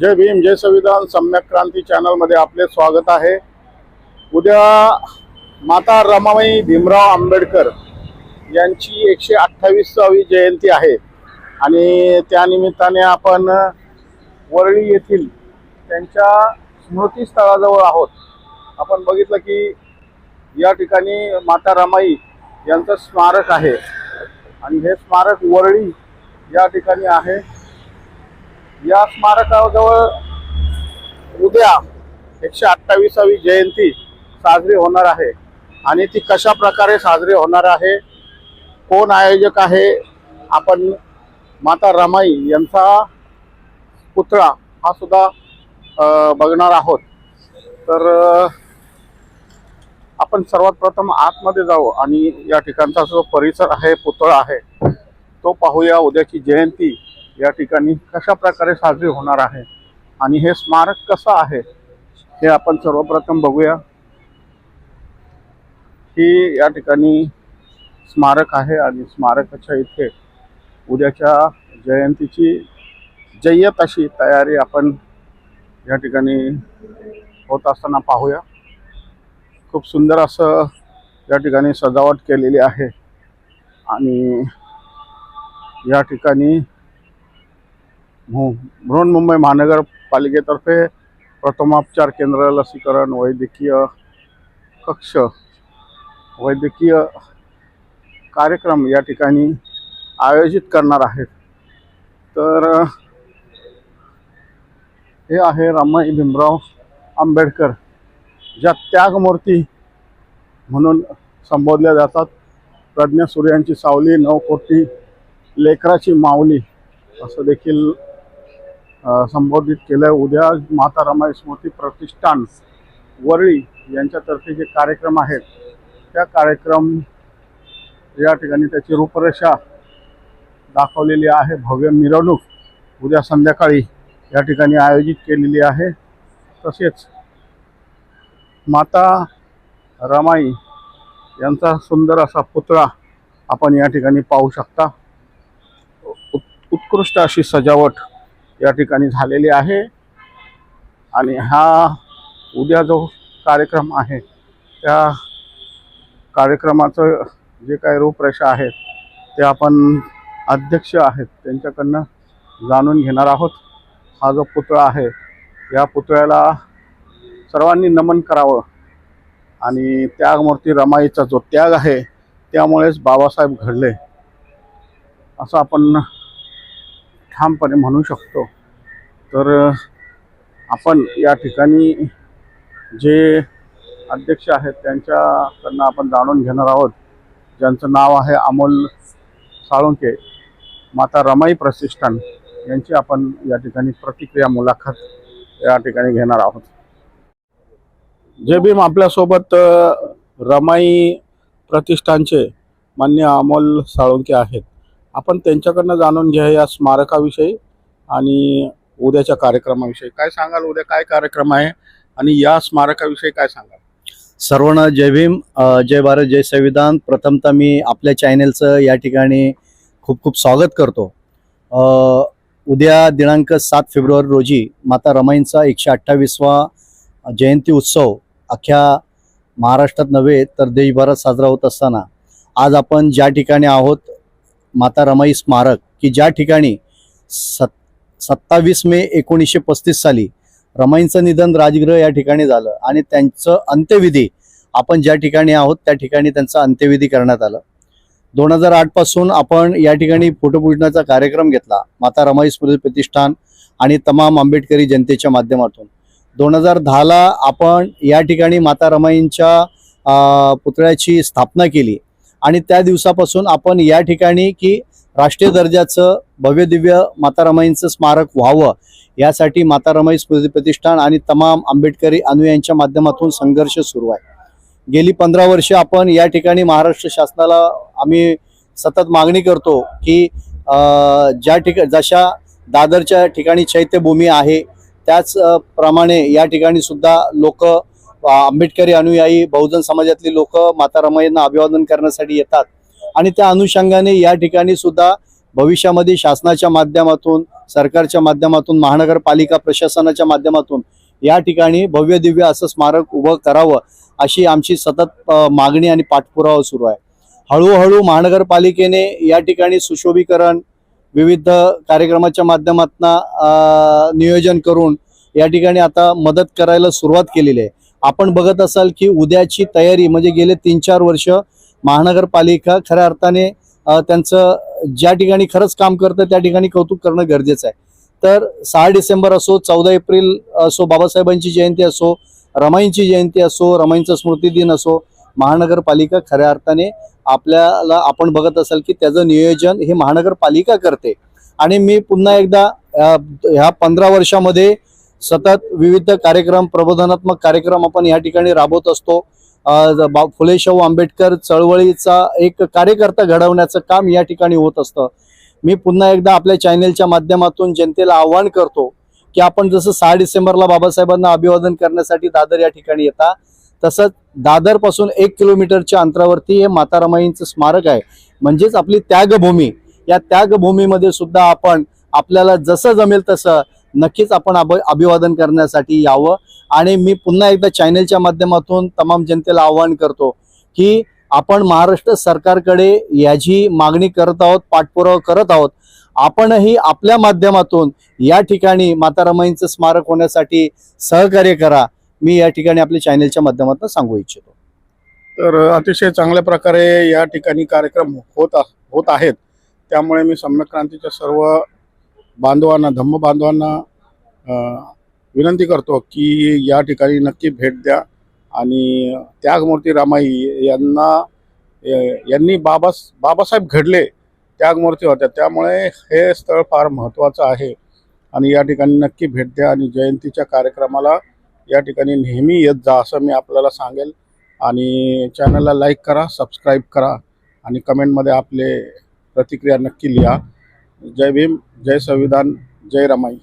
जय भीम जय संविधान सम्यक क्रांती चॅनलमध्ये आपले स्वागत आहे. उद्या माता रमाबाई भीमराव आंबेडकर यांची एकशे अठ्ठावीसावी जयंती आहे. आणि त्यानिमित्ताने आपण वरळी येथील त्यांच्या स्मृतीस्थळाजवळ आहोत. आपण बघितलं की या ठिकाणी माता रमाई यांचं स्मारक आहे. आणि हे स्मारक वरळी या ठिकाणी आहे. या स्मारकाजवळ उद्या एकशे अठ्ठावीसावी जयंती साजरी होणार आहे. आणि ती कशा प्रकारे साजरी होणार आहे कोण आयोजक आहे आपण माता रमाई यांचा पुतळा हा सुद्धा बघणार आहोत. तर आपण सर्वात प्रथम आतमध्ये जाऊ आणि या ठिकाणचा जो परिसर आहे पुतळा आहे तो पाहूया. उद्याची जयंती या ठिकाणी कशा प्रकारे साजरी होणार आहे आणि हे स्मारक कसं आहे हे आपण सर्वप्रथम बघूया. ही या ठिकाणी स्मारक आहे आणि स्मारकाच्या इथे उद्याच्या जयंतीची जय्यत अशी तयारी आपण या ठिकाणी होत असताना पाहूया. खूप सुंदर असं या ठिकाणी सजावट केलेली आहे आणि या ठिकाणी बृहन्मुंबई महानगरपालिकेतर्फे प्रथमोपचार केंद्र लसीकरण वैद्यकीय कक्ष वैद्यकीय कार्यक्रम या ठिकाणी आयोजित करणार आहेत तर हे आहे रमाई भीमराव आंबेडकर ज्या त्यागमूर्ती म्हणून संबोधल्या जातात प्रज्ञा सूर्यांची सावली नऊ कोटी लेकराची माऊली असं देखील संबोधित केलं उद्या माता रमाई स्मृती प्रतिष्ठान वरळी यांच्यातर्फे जे कार्यक्रम आहेत त्या कार्यक्रम या ठिकाणी त्याची रूपरेषा दाखवलेली आहे. भव्य मिरवणूक उद्या संध्याकाळी या ठिकाणी आयोजित केलेली आहे. तसेच माता रमाई यांचा सुंदर असा पुतळा आपण या ठिकाणी पाहू शकता. उत्कृष्ट अशी सजावट या ठिकाणी झालेली आहे. आणि हा उद्या जो कार्यक्रम आहे त्या कार्यक्रमाचं जे काही रूपरेषा आहेत ते आपण अध्यक्ष आहेत त्यांच्याकडनं जाणून घेणार आहोत. हा जो पुतळा आहे या पुतळ्याला सर्वांनी नमन करावं. आणि त्यागमूर्ती रमाईचा जो त्याग आहे त्यामुळेच बाबासाहेब घडले. असं आपण ठामपणे म्हणू शकतो. तर आपण या ठिकाणी जे अध्यक्ष आहेत त्यांच्याकडनं आपण जाणून घेणार आहोत. ज्यांचं नाव आहे अमोल साळुंके माता रमाई प्रतिष्ठान यांची आपण या ठिकाणी प्रतिक्रिया मुलाखत या ठिकाणी घेणार आहोत. जे भीम आपल्यासोबत रमाई प्रतिष्ठानचे मान्य अमोल साळुंके आहेत. आपण त्यांच्याकडनं जाणून घ्या या स्मारकाविषयी आणि उद्याच्या कार्यक्रमाविषयी. काय सांगाल? उद्या काय कार्यक्रम आहे? आणि या स्मारकाविषयी काय सांगाल? सर्वांना जय भीम जय भारत जय संविधान. प्रथमतः मी आपल्या चॅनेलचं या ठिकाणी खूप खूप स्वागत करतो. उद्या दिनांक सात फेब्रुवारी रोजी माता रमाईंचा एकशे अठ्ठावीसवा जयंती उत्सव अख्ख्या महाराष्ट्रात नव्हे तर देशभरात साजरा होत असताना आज आपण ज्या ठिकाणी आहोत माता रमाई स्मारक की ज्या ठिकाणी सत् सत्तावीस मे एकोणीसशे पस्तीस साली रमाईंचं निधन राजगृह या ठिकाणी झालं आणि त्यांचं अंत्यविधी आपण ज्या ठिकाणी आहोत त्या ठिकाणी त्यांचा अंत्यविधी करण्यात आलं. दोन हजार आठपासून आपण या ठिकाणी फोटोपूजनाचा कार्यक्रम घेतला माता रमाई स्मृती प्रतिष्ठान आणि तमाम आंबेडकरी जनतेच्या माध्यमातून. दोन हजार दहाला आपण या ठिकाणी माता रमाईंच्या पुतळ्याची स्थापना केली. आणि त्या दिवसापासून आपण या ठिकाणी की राष्ट्रीय दर्जाचं भव्य दिव्य स्मारक व्हावं यासाठी मातारामाई स्मृती प्रतिष्ठान आणि तमाम आंबेडकरी अनुयायांच्या माध्यमातून संघर्ष सुरू आहे. गेली पंधरा वर्षे आपण या ठिकाणी महाराष्ट्र शासनाला आम्ही सतत मागणी करतो की ज्या ठिका जशा दादरच्या ठिकाणी चैत्यभूमी आहे त्याच प्रमाणे या ठिकाणी सुद्धा लोक आंबेडकरी अनुयायी बहुजन समाजातली लोक माता रमाईंना अभिवादन करण्यासाठी येतात. आणि त्या अनुषंगाने या ठिकाणी सुद्धा भविष्यामध्ये शासनाच्या माध्यमातून सरकारच्या माध्यमातून महानगरपालिका प्रशासनाच्या माध्यमातून या ठिकाणी भव्य दिव्य असं स्मारक उभं करावं अशी आमची सतत मागणी आणि पाठपुरावा सुरू आहे. हळूहळू महानगरपालिकेने या ठिकाणी सुशोभीकरण विविध कार्यक्रमाच्या माध्यमातून नियोजन करून या ठिकाणी आता मदत करायला सुरुवात केलेली आहे. आपण बघत असाल की उद्याची तयारी म्हणजे गेले तीन चार वर्ष महानगरपालिका खऱ्या अर्थाने त्यांचं ज्या ठिकाणी खरंच काम करतं त्या ठिकाणी कौतुक करणं गरजेचं आहे. तर सहा डिसेंबर असो चौदा एप्रिल असो बाबासाहेबांची जयंती असो रमाईंची जयंती असो रमाईंचा स्मृती दिन असो महानगरपालिका खऱ्या अर्थाने आपल्याला आपण बघत असाल की त्याचं नियोजन हे महानगरपालिका करते. आणि मी पुन्हा एकदा ह्या पंधरा वर्षामध्ये सतत विविध कार्यक्रम प्रबोधनात्मक कार्यक्रम आपण या ठिकाणी राबवत असतो. बा- फुले शाहू आंबेडकर चळवळीचा एक कार्यकर्ता घडवण्याचं काम या ठिकाणी होत असतं. मी पुन्हा एकदा आपल्या चॅनेलच्या माध्यमातून जनतेला आव्हान करतो की आपण जसं सहा डिसेंबरला बाबासाहेबांना अभिवादन करण्यासाठी दादर या ठिकाणी येता तसंच दादरपासून एक किलोमीटरच्या अंतरावरती हे मातारामाईंचं स्मारक आहे. म्हणजेच आपली त्यागभूमी. या त्यागभूमीमध्ये सुद्धा आपण आपल्याला जसं जमेल तसं नक्कीच आपण अभ अभिवादन करण्यासाठी यावं. आणि मी पुन्हा एकदा चॅनेलच्या माध्यमातून तमाम जनतेला आवाहन करतो की आपण महाराष्ट्र सरकारकडे याची मागणी करत आहोत पाठपुरावा करत आहोत. आपणही आपल्या माध्यमातून या ठिकाणी माता रमाईंचं स्मारक होण्यासाठी सहकार्य करा. मी या ठिकाणी आपल्या चॅनेलच्या माध्यमातून सांगू इच्छितो. तर अतिशय चांगल्या प्रकारे या ठिकाणी कार्यक्रम होत होत आहेत. त्यामुळे मी सम्यक क्रांतीच्या सर्व बांधवांना धम्म बांधवांना विनंती करतो की या ठिकाणी नक्की भेट द्या. आणि त्यागमूर्ती रामाई यांना यांनी बाबा बाबासाहेब घडले त्यागमूर्ती होत्या. त्यामुळे हे स्थळ फार महत्त्वाचं आहे. आणि या ठिकाणी नक्की भेट द्या आणि जयंतीच्या कार्यक्रमाला या ठिकाणी नेहमी येत जा असं मी आपल्याला सांगेल. आणि चॅनलला लाईक करा सबस्क्राईब करा आणि कमेंटमध्ये आपले प्रतिक्रिया नक्की लिहा. जय भीम जय संविधान जय रमाई.